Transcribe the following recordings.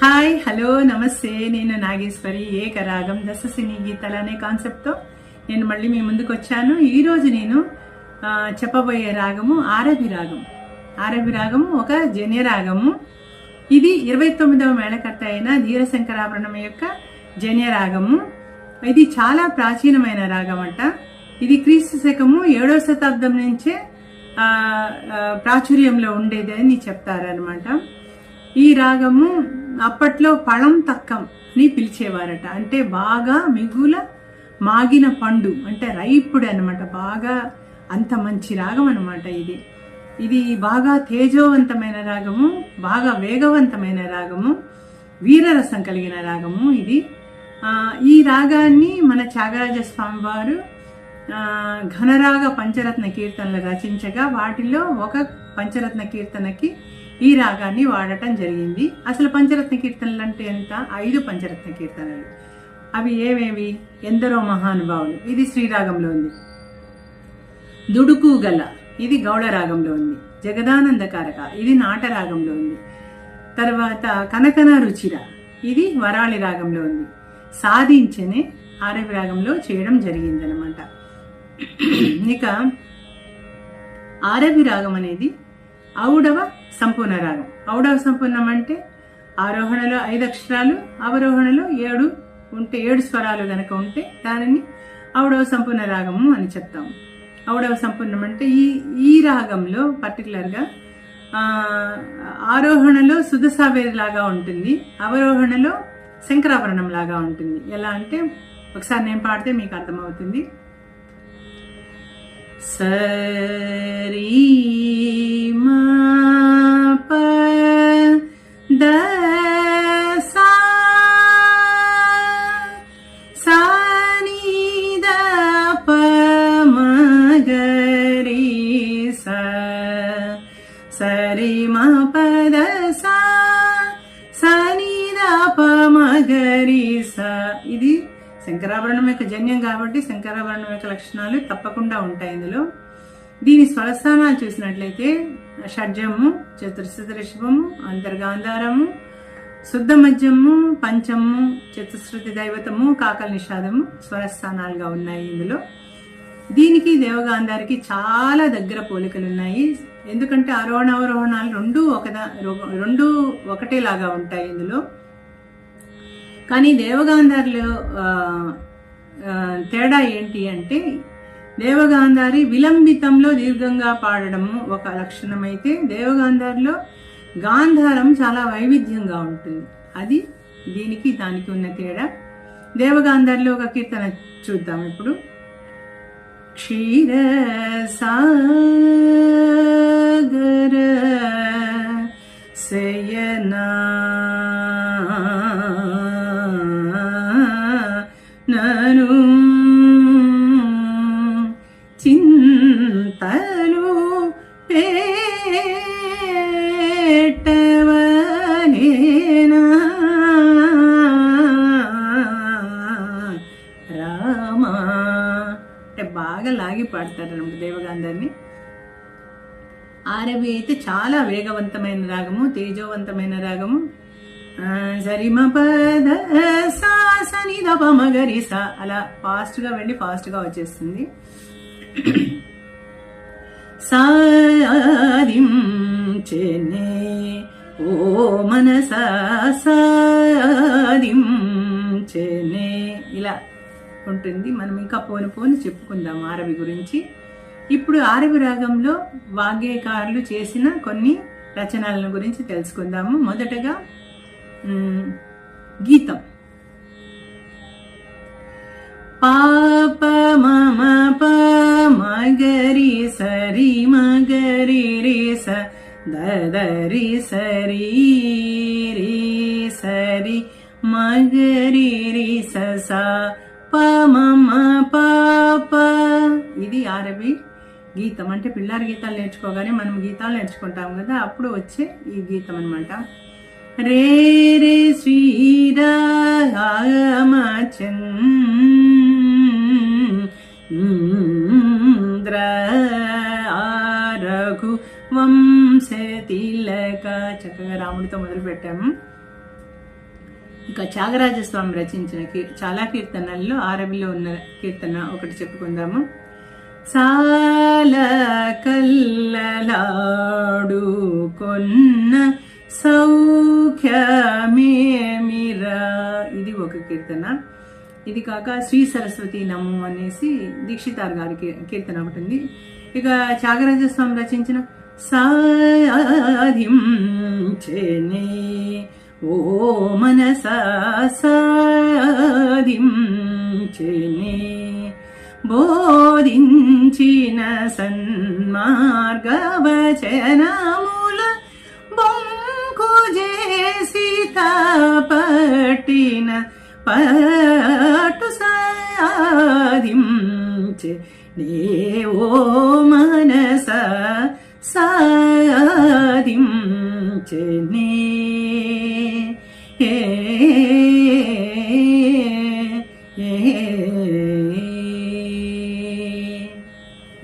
Hi hello నమస్తే. నేను నాగేశ్వరి ఏకరాగం దశసిని గీతలు అనే కాన్సెప్ట్తో నేను మళ్ళీ మీ ముందుకు వచ్చాను. ఈరోజు నేను చెప్పబోయే రాగము ఆరబి రాగం. ఆరబి రాగము ఒక జన్య రాగము. ఇది ఇరవై తొమ్మిదవ మేళకర్త అయిన ధీరశంకరాభరణం యొక్క జన్య రాగము. ఇది చాలా ప్రాచీనమైన రాగం అంట ఇది క్రీస్తు శకము ఏడవ శతాబ్దం నుంచే ప్రాచుర్యంలో ఉండేది అని చెప్తారనమాట ఈ రాగము అప్పట్లో పళం తక్కం అని పిలిచేవారట. అంటే బాగా మిగుల మాగిన పండు అంటే రైపుడు అనమాట బాగా అంత మంచి రాగం అనమాట ఇది. ఇది బాగా తేజోవంతమైన రాగము బాగా వేగవంతమైన రాగము వీరరసం కలిగిన రాగము ఇది. ఈ రాగాన్ని మన త్యాగరాజ స్వామి వారు ఘనరాగ పంచరత్న కీర్తనలు రచించగా వాటిలో ఒక పంచరత్న కీర్తనకి ఈ రాగాన్ని వాడటం జరిగింది. అసలు పంచరత్న కీర్తనలు అంటే ఎంత? ఐదు పంచరత్న కీర్తనలు. అవి ఏవేవి ఎందరో మహానుభావులు. ఇది శ్రీరాగంలో ఉంది. దుడుకు గల ఇది గౌడ రాగంలో ఉంది. జగదానందకారక. ఇది నాటరాగంలో ఉంది. తర్వాత కనకన రుచిర. ఇది వరాళి రాగంలో ఉంది. సాధించనే ఆరవి రాగంలో చేయడం జరిగిందనమాట ఇక ఆరవి రాగం అనేది ఔడవ సంపూర్ణ రాగం. ఔడవ సంపూర్ణం అంటే ఆరోహణలో ఐదు అక్షరాలు అవరోహణలో ఏడు ఉంటే ఏడు స్వరాలు గనక ఉంటే దానిని ఔడవ సంపూర్ణ రాగము అని చెప్తాము. ఔడవ సంపూర్ణం అంటే ఈ ఈ రాగంలో పర్టికులర్గా ఆరోహణలో సుధసావేరి లాగా ఉంటుంది అవరోహణలో శంకరాభరణం లాగా ఉంటుంది. ఎలా అంటే ఒకసారి నేను పాడితే మీకు అర్థమవుతుంది. సరి మా ప ద సా సా ని ద శంకరాభరణం యొక్క జన్యం కాబట్టి శంకరాభరణం యొక్క లక్షణాలు తప్పకుండా ఉంటాయి ఇందులో. దీని స్వరస్థానాలు చూసినట్లయితే షడ్జము చతుర్శత రిషభము అంతర్గాంధారము శుద్ధ మధ్యము పంచము చతుశ్రుతి దైవతము కాకల నిషాదము స్వరస్థానాలుగా ఉన్నాయి ఇందులో. దీనికి దేవగాంధారికి చాలా దగ్గర పోలికలు ఉన్నాయి. ఎందుకంటే ఆరోహణ అవరోహణాలు రెండు ఒకదా రెండు ఒకటేలాగా ఉంటాయి ఇందులో. కానీ దేవగాంధారిలో తేడా ఏంటి అంటే దేవగాంధారి విలంబితంలో దీర్ఘంగా పాడడం ఒక లక్షణమైతే దేవగాంధారిలో గాంధారం చాలా వైవిధ్యంగా ఉంటుంది. అది దీనికి దానికి ఉన్న తేడా. దేవగాంధారిలో ఒక కీర్తన చూద్దాం ఇప్పుడు. క్షీర సాగర శయనా చేస్తారనమాట పాడతారు ఆరవి అయితే చాలా వేగవంతమైన రాగము తేజోవంతమైన రాగము. సరిమపద సరిమ పద సా సని ద సా అలా ఫాస్ట్గా వెళ్ళి ఫాస్ట్గా వచ్చేస్తుంది. సాదిం చెన్నే ఓ మనస సాదించెనే ఇలా ఉంటుంది. మనం ఇంకా పోను పోను చెప్పుకుందాం ఆరవి గురించి. ఇప్పుడు ఆరవి రాగంలో వాగ్గేయకారులు చేసిన కొన్ని రచనలను గురించి తెలుసుకుందాము. మొదటగా గీతం. పాప మమ ప మగరి సరి మగరి రి స దరి సరి రే సరి మగరి రే స స ప మమ పాప ఇది ఆరవి గీతం. అంటే పిల్లారి గీతాలు నేర్చుకోగానే మనం గీతాలు నేర్చుకుంటాం కదా అప్పుడు వచ్చే ఈ గీతం అనమాట రే రే శ్రీరామచంద్ర రఘు వంశ తిలక. చక్కగా రాముడితో మొదలు పెట్టాము ఇక త్యాగరాజస్వామి రచించిన చాలా కీర్తనల్లో ఆరవిలో ఉన్న కీర్తన ఒకటి చెప్పుకుందాము. సాల కల్లలాడు కొన్న సౌఖ్యమేమిరా? ఇది ఒక కీర్తన. ఇది కాక శ్రీ సరస్వతి నమ్ము అనేసి దీక్షితార్ గారి కీర్తన ఒకటి ఉంది. ఇక త్యాగరాజస్వామి రచించిన సాధించేనే ఓ మనసాదించిని బోధించిన సన్మార్గవచనముల బొంకు చేసి పట్టిన పట్టు సాధించే. నే ఓ మనస సాధించే నే.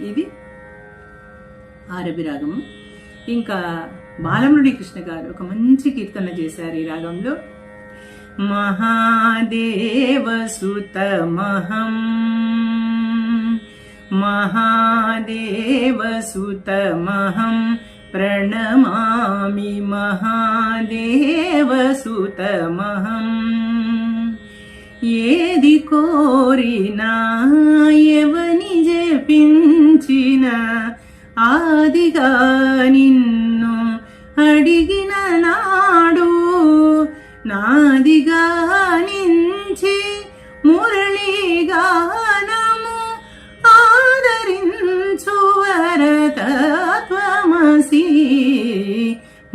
ఇది ఆరబి రాగము ఇంకా బాలమురళీ కృష్ణ గారు ఒక మంచి కీర్తన చేశారు ఈ రాగంలో. మహాదేవసుతమహం మహాదేవసుతమహం ప్రణమామి మహాదేవసుతమహం. ఏది కోరినా ఎవని జపించిన ఆదిగా నిన్ను అడిగిన నాడు నాదిగా నించి మురళిగా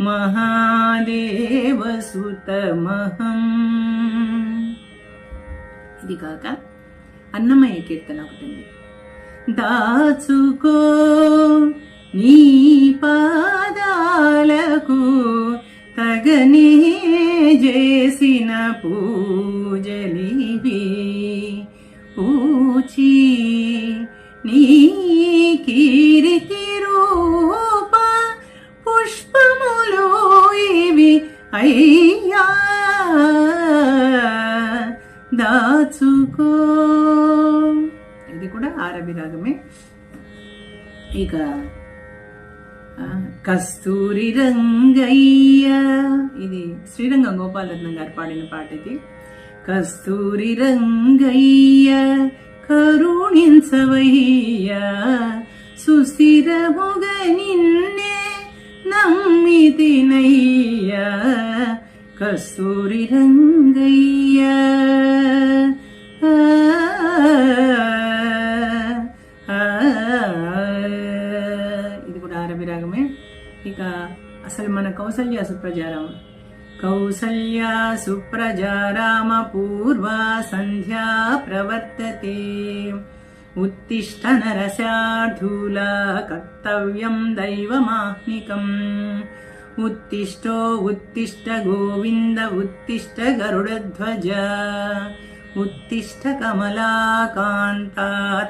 మహాదేవసుతమహం. ఇది కాక అన్నమయ్య కీర్తన ఒకటి ఉంది. దాచుకో నీ పాదాలకు తగని చేసిన పూజలివి. పూచి నీ కీర్తి అయ్యా దాచుకో. ఇది కూడా ఆరబి రాగమే ఇక కస్తూరి రంగయ్య. ఇది శ్రీరంగం గోపాలరత్నం గారు పాడిన పాట ఇది. కస్తూరి రంగయ్య కరుణించవయ్య సుస్థిరముగ నిన్నే నమ్మితినయ్య కస్తూరి రంగయ్య. ఇది కూడా ఆరబి రాగమే ఇక అసలు మన కౌసల్య సుప్రజారామ. కౌసల్య సుప్రజారామ పూర్వ సంధ్యా ప్రవర్తతే. ఉత్తిష్ట నరశార్థూల కర్తవ్యం దైవమాహ్నికం ఉత్తిష్టో ఉత్తిష్ట గోవింద ఉత్తిష్ట గరుడధ్వజ ఉత్తిష్ట కమలాకాంత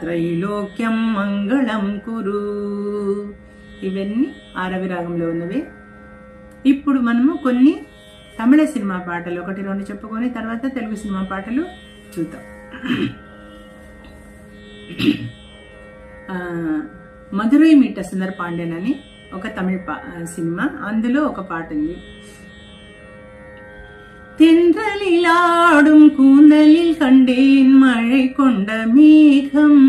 త్రైలోక్యం మంగళం కురు ఇవన్నీ ఆరవి రాగంలో ఉన్నవి. ఇప్పుడు మనము కొన్ని తమిళ సినిమా పాటలు ఒకటి రెండు చెప్పుకొని తర్వాత తెలుగు సినిమా పాటలు చూద్దాం. మధురై మీట సుందర పాండ్యన్ అని ఒక తమిళ పా- సినిమా అందులో ఒక పాట ఉంది தென்றலிலாடும் கூந்தலில் கண்டேன் மழை கொண்ட மேகம்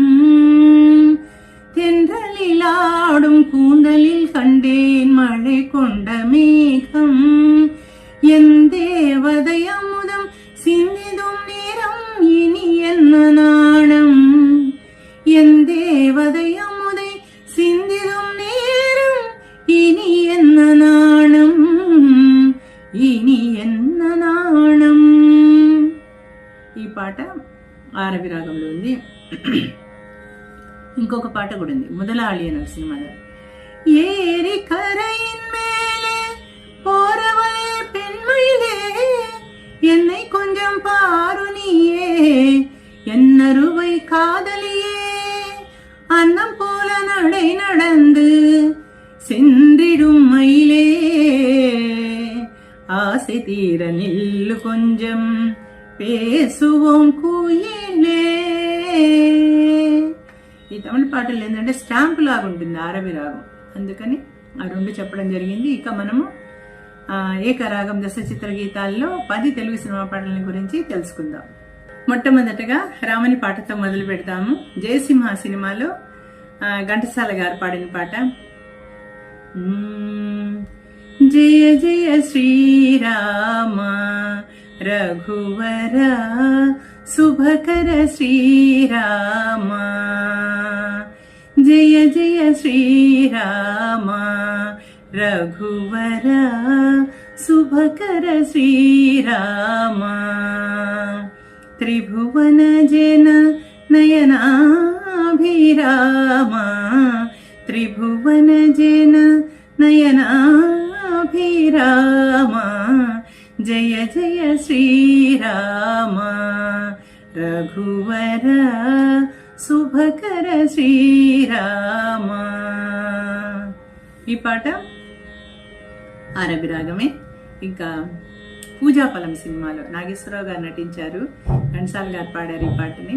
தென்றலிலாடும் கூந்தலில் கண்டேன் மழை கொண்ட மேகம் என் தேவதை அமுதம் சிந்திதும் நேரம் இனி என்ன நாணம் என் தேவதை அமுதை சிந்திடும் நேரம் இனி என்ன நாணம்? இனி என்ன நாணம்? ఈ పాట ఆరవి రాగంలో ఉంది ఇంకొక పాట కూడా ఉంది ముదలాళి అనే సినిమాలో ఏరి కరైన్ మేలే పోరవలే పెన్మయిలే என்னை கொஞ்சம் பாரு நீயே என்னருவை காதல் நடந்து சென்றிடும் மயிலே ஆசை தீர நில்லு கொஞ்சம் பேசுவோம் కుయిలే ఈ తమిళ పాటలు ఏంటంటే స్టాంప్ లాగా ఉంటుంది ఆరవి రాగం అందుకని ఆ రెండు చెప్పడం జరిగింది ఇక మనము ఆ, ఏకరాగం దశ చిత్ర గీతాల్లో పది తెలుగు సినిమా పాటల గురించి తెలుసుకుందాం మొట్టమొదటగా రామని పాటతో మొదలు పెడతాము జయసింహ సినిమాలో ఆ, ఘంటసాల గారు పాడిన పాట. జయ జయ శ్రీరామ రఘువర శుభకర శ్రీరామ. జయ జయ శ్రీరామ రఘువర శుభకర శ్రీరామ. త్రిభువన జన నయనాభిరామ త్రిభువన జన నయనాభిరామా జయ జయ శ్రీరామ రఘువర శుభకర శ్రీరామ ఈ పాట ఆరబి రాగమే ఇంకా పూజాఫలం సినిమాలో నాగేశ్వరరావు గారు నటించారు. ఘంటసాల గారు పాడారు ఈ పాటని.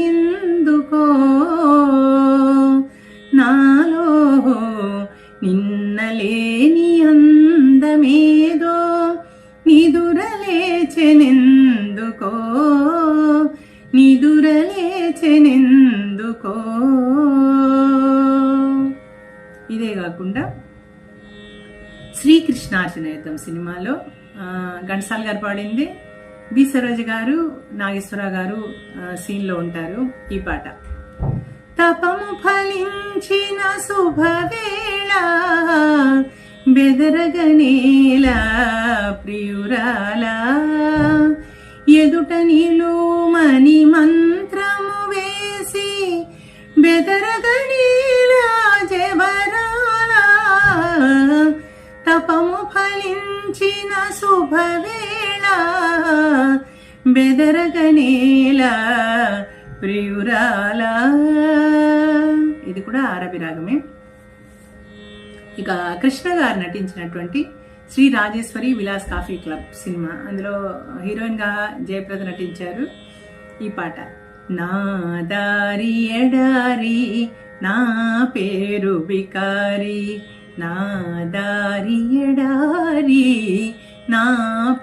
నిదురలేచెనెందుకో ఇదే కాకుండా శ్రీకృష్ణార్జునయుద్ధం సినిమాలో ఘంటసాల్ గారు పాడింది. బి సరోజ గారు నాగేశ్వరరావు గారు సీన్లో ఉంటారు ఈ పాట. తపము ఫలించిన శుభవేళ బెదరగనేల ప్రియురాల ఎదుట నిలుమని మంత్రము బెదరగనేల తపము ఫలించిన శుభవేళ బెదరగనేల ప్రియురాల. ఇది కూడా ఆరబి రాగమే. ఇక కృష్ణ గారు నటించినటువంటి Sri Rajeshwari Vilas coffee club cinema. అందులో హీరోయిన్గా జయప్రద నటించారు ఈ పాట. నా దారి ఎడారి నా పేరు బికారి. నా దారి ఎడారి నా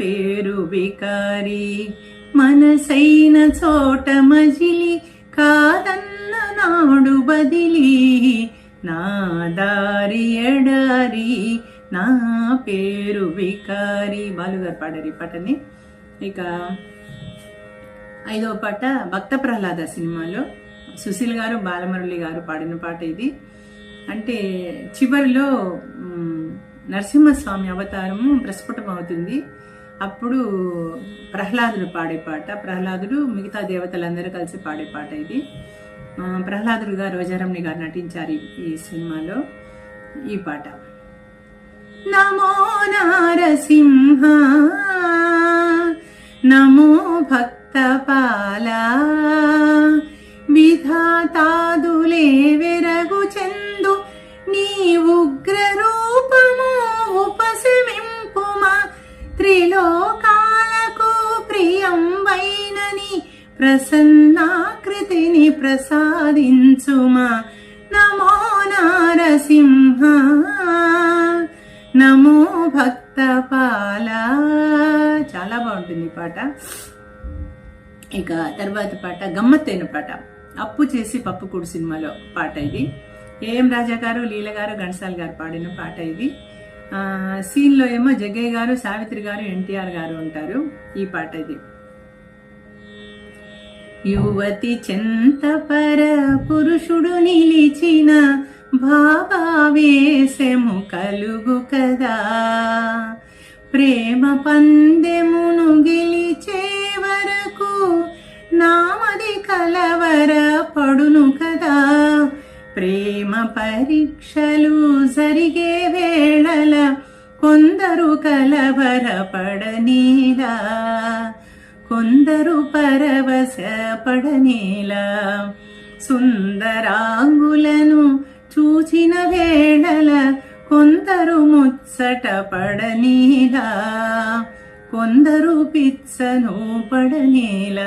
పేరు బికారి. మనసైన చోట మజిలి కాదన్న నాడు బదిలి. నా దారి ఎడారి నా పేరు వికారి బాలుగారు పాడారు ఈ పాటని. ఇక ఐదవ పాట భక్త ప్రహ్లాద సినిమాలో. సుశీల్ గారు బాలమురళి గారు పాడిన పాట ఇది. అంటే చివరిలో నరసింహస్వామి అవతారము ప్రస్ఫుటం అవుతుంది అప్పుడు ప్రహ్లాదుడు పాడే పాట ప్రహ్లాదుడు మిగతా దేవతలందరూ కలిసి పాడే పాట ఇది. ప్రహ్లాదుడుగా ప్రహ్లాదుడు గారు రోజారమణి గారు నటించారు ఈ- సినిమాలో ఈ పాట. నమో నారసింహ నమో భక్తపాల విధాతాదులే వెరగు చెందు నీ ఉగ్ర రూపము ఉపశమింపుమా. త్రిలోకాలకు ప్రియం వైనని ప్రసన్నాకృతిని ప్రసాదించుమా. నమో నారసింహ. నమో భక్తపాల. చాలా బాగుంటుంది పాట. ఇక తర్వాత పాట గమ్మత్తైన పాట. అప్పు చేసి పప్పుకూడు సినిమాలో పాట ఇది. ఏఎం రాజా గారు లీల గారు ఘంటసాల గారు పాడిన పాట ఇది. ఆ, సీన్లో ఏమో జగ్గయ్య గారు సావిత్రి గారు ఎన్టీఆర్ గారు ఉంటారు. ఈ పాట ఇది. యువతి చెంతపర పురుషుడు నిలిచిన భావావేశము కలుగు కదా. ప్రేమ పందెమును గెలిచేవర కలవరపడును కలవర పడును కదా. ప్రేమ పరీక్షలు జరిగే వేళల కొందరు కలవరపడనీలా కొందరు పరవశపడనీలా సుందరాంగులను చూచిన వేళల కొందరు ముచ్చట పడనీలా. కొందరు పిచ్చను పడనేల.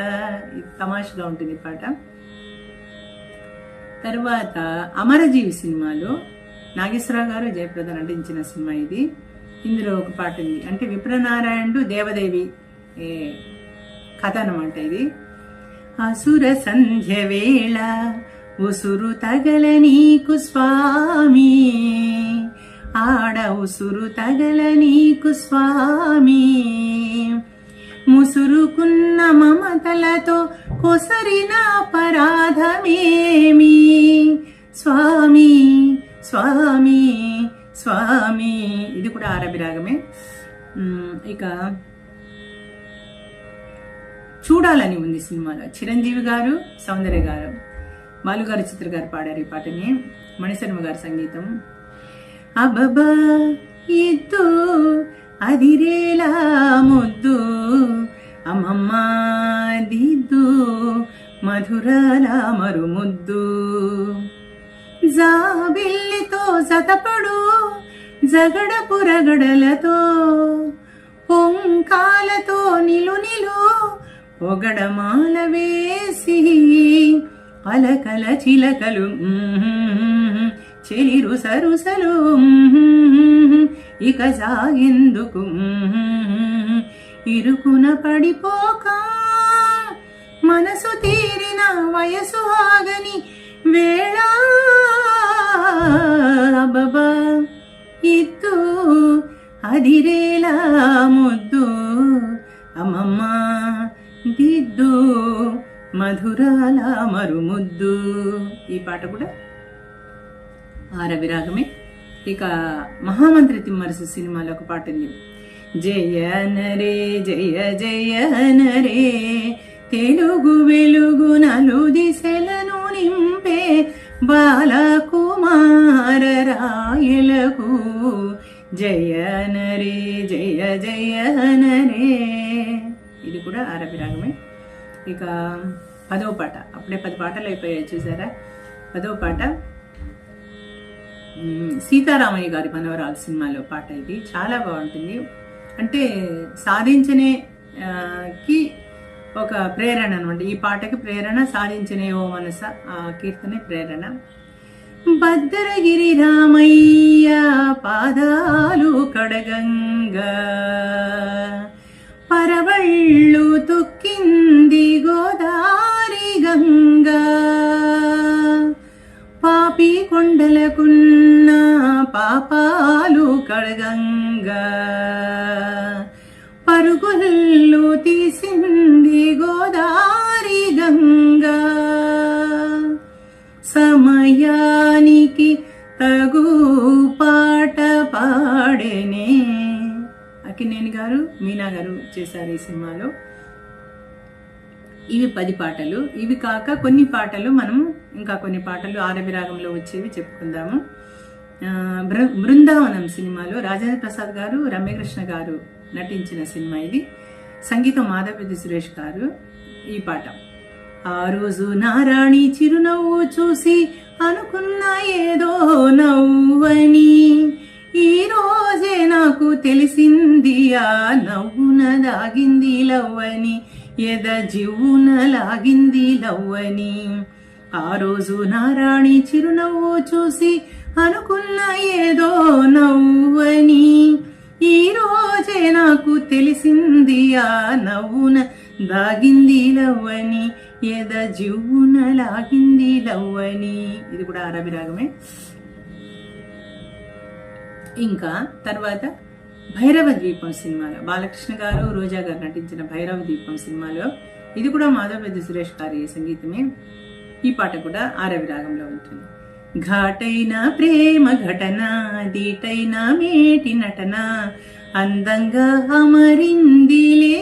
ఇది తమాషగా ఉంటుంది పాట. తర్వాత అమరజీవి సినిమాలో నాగేశ్వరరావు గారు జయప్రద నటించిన సినిమా ఇది. ఇందులో ఒక పాట ఉంది. అంటే విప్రనారాయణుడు దేవదేవి ఏ కథ అనమాట ఇది. అసుర సంధ్య వేళ ఉసురు తగల నీకు స్వామి. ఆడ ఉసురు తగల నీకు స్వామి. ముసురుకున్న మమతలతో కొసరిన అపరాధమేమి స్వామి స్వామి స్వామి. ఇది కూడా ఆరబి రాగమే ఇక చూడాలని ఉంది సినిమాలో. చిరంజీవి గారు సౌందర్య గారు బాలుగారు చిత్ర గారు పాడారు ఈ పాటని. మణిశర్మ గారి సంగీతం. అబబా ఇద్దు అదిరేలా ముద్దు అమ్మమ్మ దిద్దు మధురాల మరుముద్దు. జాబిల్లితో జతపడు జగడపు రగడలతో పొంకాలతో నిలు నిలు పొగడమాల వేసి అలకల చిలకలు చెలిరు సరుసలు మ్మ్, ఇక సాగెందుకు ఇరుకున పడిపోక మనసు తీరిన వయసు ఆగని వేళ. అబ్బబ్బా ఇద్దు అదిరేలా ముద్దు. అమ్మమ్మ దిద్దు మధురాల మరుముద్దు. ఈ పాట కూడా రవిరాగమే ఇక మహామంత్రి తిమ్మరసు సినిమాలో ఒక పాట ఉంది జయ నరే జయ జయ నరే తెలుగు వెలుగు నలు దిశలను నింపే బాలకుమార రాయలకు. జయ నరే జయ జయ నరే. ఇది కూడా ఆరవి రాగమే ఇక పదవ పాట. అప్పుడే పది పాటలు అయిపోయాయి చూసారా? పదవ పాట. సీతారామయ్య గారి మనవరాలు సినిమాలో పాట ఇది. చాలా బాగుంటుంది. అంటే సాధించనే కి ఒక ప్రేరణ అనమాట ఈ పాటకి ప్రేరణ సాధించనే ఓ మనస ఆ కీర్తనే ప్రేరణ. భద్రగిరి రామయ్య పాదాలు కడగంగా పరవళ్ళు తొక్కింది గోదారి గంగా. పాపి కొండలకున్న పాపాలు కడగంగా. పరుగులు తీసింది గోదారి గంగా. సమయానికి తగు పాట పాడేనే. అక్కినేని గారు మీనా గారు చేశారు ఈ సినిమాలో. ఇవి పది పాటలు. ఇవి కాక కొన్ని పాటలు మనం ఇంకా కొన్ని పాటలు ఆరవి రాగంలో వచ్చేవి చెప్పుకుందాము. బృ- బృందావనం సినిమాలో రాజేంద్ర ప్రసాద్ గారు రమ్యకృష్ణ గారు నటించిన సినిమా ఇది. సంగీతం మాధవపతి సురేష్ గారు ఈ పాట. ఆ రోజు నారాణి చిరునవ్వు చూసి అనుకున్నా ఏదో నవ్వని ఈ రోజే నాకు తెలిసింది ఆ నవ్వున దాగింది లవ్వని ఎద జివ్వున లాగింది లవ్వని. ఆ రోజు నారాణి చిరునవ్వు చూసి అనుకున్న ఏదో నవ్వని. ఈ రోజే నాకు తెలిసింది ఆ నవ్వున దాగింది లవ్వని. ఎద జివ్వున లాగింది లవ్వని. ఇది కూడా అరబి రాగమే ఇంకా తర్వాత భైరవ ద్వీపం సినిమాలో బాలకృష్ణ గారు రోజా గారు నటించిన భైరవ ద్వీపం సినిమాలో. ఇది కూడా మాధవపెద్ద సురేష్ గారి సంగీతమే. ఈ పాట కూడా ఆరవి రాగంలో ఉంటుంది. ఘాటైన ప్రేమ ఘటన దీటైన మేటి నటన అందంగా అమరిందిలే.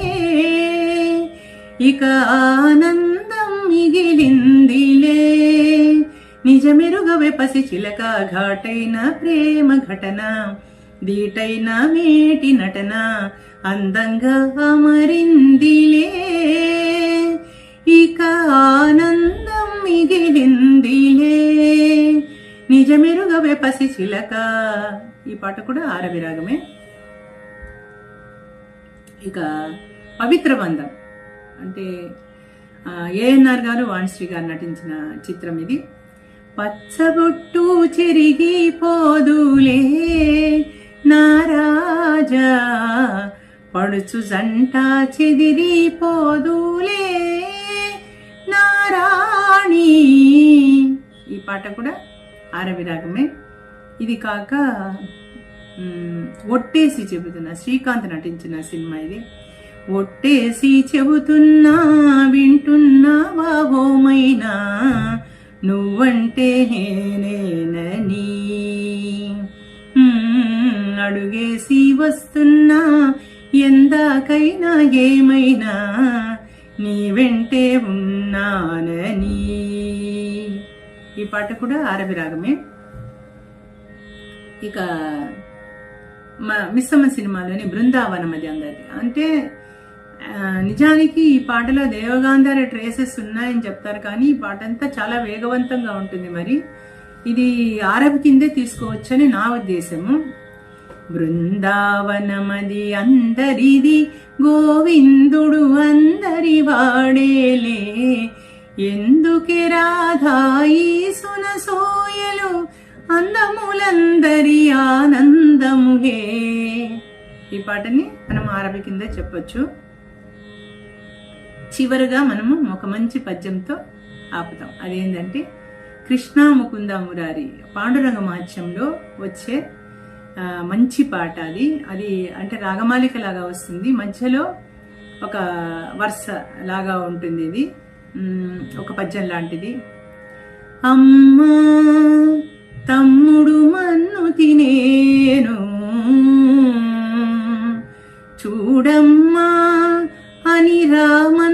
ఇక ఆనందం మిగిలిందిలే. నిజమెరుగవే పసి చిలక ఘాటైన ప్రేమ ఘటన దీటైన మేటి నటన అందంగా అమరిందిలే. నిజమెరుగవే పసి చిలక ఈ పాట కూడా ఆరవి రాగమే ఇక పవిత్ర బంధం. అంటే ఏఎన్ఆర్ గారు వాణిశ్రీ గారు నటించిన చిత్రం ఇది. పచ్చబొట్టు చెరిగి పోదులే నారాజా పడుచు జంట చెదిరి పోదులే నారాణి. ఈ పాట కూడా ఆరవి రాగమే ఇది కాక ఒట్టేసి చెబుతున్నా శ్రీకాంత్ నటించిన సినిమా ఇది. ఒట్టేసి చెబుతున్నా వింటున్నావా ఓమైనా నువ్వంటే నేనేనని అడుగేసి వస్తున్నా ఎందాకైనా ఏమైనా? నీ వెంటే ఉన్నానని ఈ పాట కూడా ఆరవి రాగమే. ఇక మా మిస్సమ్మ సినిమాలోని బృందావనం అది అందరి అంటే నిజానికి ఈ పాటలో దేవగాంధార ట్రేసెస్ ఉన్నాయని చెప్తారు కానీ ఈ పాట అంతా చాలా వేగవంతంగా ఉంటుంది మరి. ఇది ఆరవి కిందే తీసుకోవచ్చని నా ఉద్దేశము. బృందావనమది అందరిది గోవిందుడు అందరి వాడేలే ఎందుకే రాధాయి సునసోయలు అందములందరి ఆనందముహే ఈ పాటని మనం ఆరవి కింద చెప్పొచ్చు. చివరగా మనము ఒక మంచి పద్యంతో ఆపుతాం. అదేంటంటే కృష్ణా ముకుంద మురారి పాండురంగ మాధ్యంలో వచ్చే మంచి పాట అది. అది అంటే రాగమాలిక లాగా వస్తుంది. మధ్యలో ఒక వరుస లాగా ఉంటుంది ఇది. ఒక పద్యం లాంటిది. అమ్మా తమ్ముడు మన్ను తినేను. చూడమ్మా అని రామ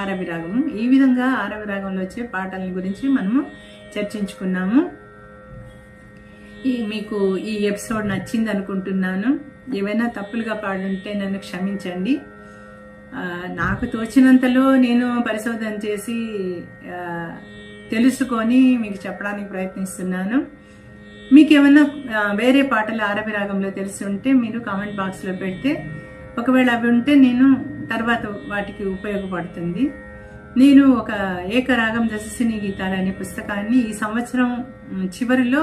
ఆరవి రాగము ఈ విధంగా ఆరవి రాగంలో వచ్చే పాటల గురించి మనము చర్చించుకున్నాము. ఈ మీకు ఈ ఎపిసోడ్ నచ్చింది అనుకుంటున్నాను ఏవైనా తప్పులుగా పాడుంటే నన్ను క్షమించండి. నాకు తోచినంతలో నేను పరిశోధన చేసి తెలుసుకొని మీకు చెప్పడానికి ప్రయత్నిస్తున్నాను. మీకు ఏమైనా వేరే పాటలు ఆరవి రాగంలో తెలిసి ఉంటే మీరు కామెంట్ బాక్స్లో పెడితే ఒకవేళ అవి ఉంటే నేను తర్వాత వాటికి ఉపయోగపడుతుంది. నేను ఒక ఏకరాగం దశసిని గీతాలు అనే పుస్తకాన్ని ఈ సంవత్సరం చివరిలో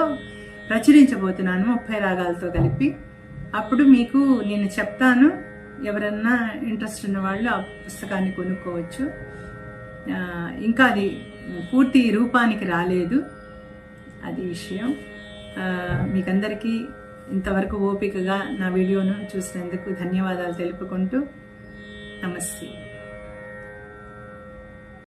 ప్రచురించబోతున్నాను ముప్పై రాగాలతో కలిపి. అప్పుడు మీకు నేను చెప్తాను ఎవరన్నా ఇంట్రెస్ట్ ఉన్న వాళ్ళు ఆ పుస్తకాన్ని కొనుక్కోవచ్చు. ఇంకా అది పూర్తి రూపానికి రాలేదు. అది విషయం. మీకందరికీ ఇంతవరకు ఓపికగా నా వీడియోను చూసినందుకు ధన్యవాదాలు తెలుపుకుంటూ నమస్తే